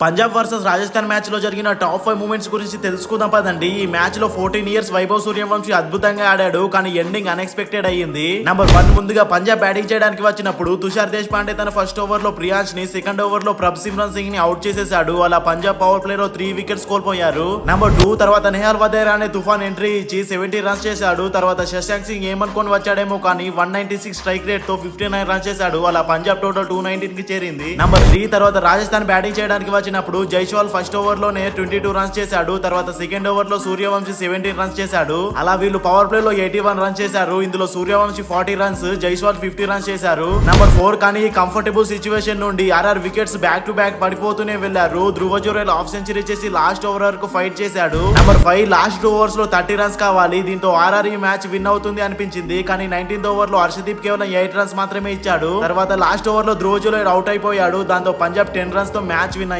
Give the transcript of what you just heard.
Punjab versus Rajasthan మ్యాచ్లో జరిగిన top five moments గురించి తెలుసుకుందాం పదండి. ఈ మ్యాచ్లో ఫోర్టీన్ ఇయర్స్ వైభవ్ సూర్యవంశీ అద్భుతంగా ఆడాడు కానీ ఎండింగ్ అన్ఎక్స్పెక్టెడ్ అయ్యింది. నంబర్ వన్ ముందుగా పంజాబ్ బ్యాటింగ్ చేయడానికి వచ్చినప్పుడు తుషార్ దేశ్ పాండే తన ఫస్ట్ ఓవర్లో ప్రియాంష్ని సెకండ్ ఓవర్లో ప్రభ్ సిమ్రన్ సింగ్ని అవుట్ చేసేశాడు. అలా పంజాబ్ పవర్ ప్లే లో త్రీ వికెట్స్ కోల్పోయారు. నంబర్ టూ తర్వాత నెహాల్ వదేరా అనే తుఫాన్ ఎంట్రీ ఇచ్చి సెవెంటీ రన్స్ చేశాడు. తర్వాత శశాంక్ సింగ్ ఏమనుకొని వచ్చాడేమో కానీ వన్ నైన్టీ సిక్స్ స్ట్రైక్ రేట్తో ఫిఫ్టీ నైన్ రన్స్ చేశాడు. అలా పంజాబ్ టోటల్ టూ నైన్టీన్కి చేరింది. నంబర్ త్రీ తర్వాత రాజస్థాన్ బ్యాటింగ్ చేయడానికి వచ్చినప్పుడు జైస్వాల్ ఫస్ట్ ఓవర్లోనే ట్వంటీ టూ రన్స్ చేశాడు తర్వాత సెకండ్ ఓవర్లో సూర్యవంశీ సెవెంటీన్ రన్స్ చేశాడు. అలా వీళ్ళు పవర్ ప్లే లో ఎయిటీ వన్ రన్స్ చేశారు. ఇందులో Suryavanshi forty runs Jaiswal fifty runs చేశారు. నంబర్ ఫోర్ కానీ కంఫర్టబుల్ సిచ్యువేషన్ నుండి RR wickets back to back పడిపోతూనే వెళ్ళారు ధ్రువ జోరేల్ హాఫ్ సెంచరీ చేసి లాస్ట్ ఓవర్ వరకు ఫైట్ చేశాడు. నంబర్ ఫైవ్ లాస్ట్ టూ ఓవర్స్లో థర్టీ రన్స్ కావాలి. దీంతో ఆర్ఆర్ ఈ మ్యాచ్ విన్ అవుతుంది అనిపించింది. కానీ నైన్టీన్త్ ఓవర్లో హర్షదీప్ కేవలం ఎయిట్ రన్స్ మాత్రమే ఇచ్చాడు. తర్వాత లాస్ట్ ఓవర్లో ధ్రువ అవుట్ అయిపోయాడు. దాంతో పంజాబ్ టెన్ రన్స్తో మ్యాచ్ విన్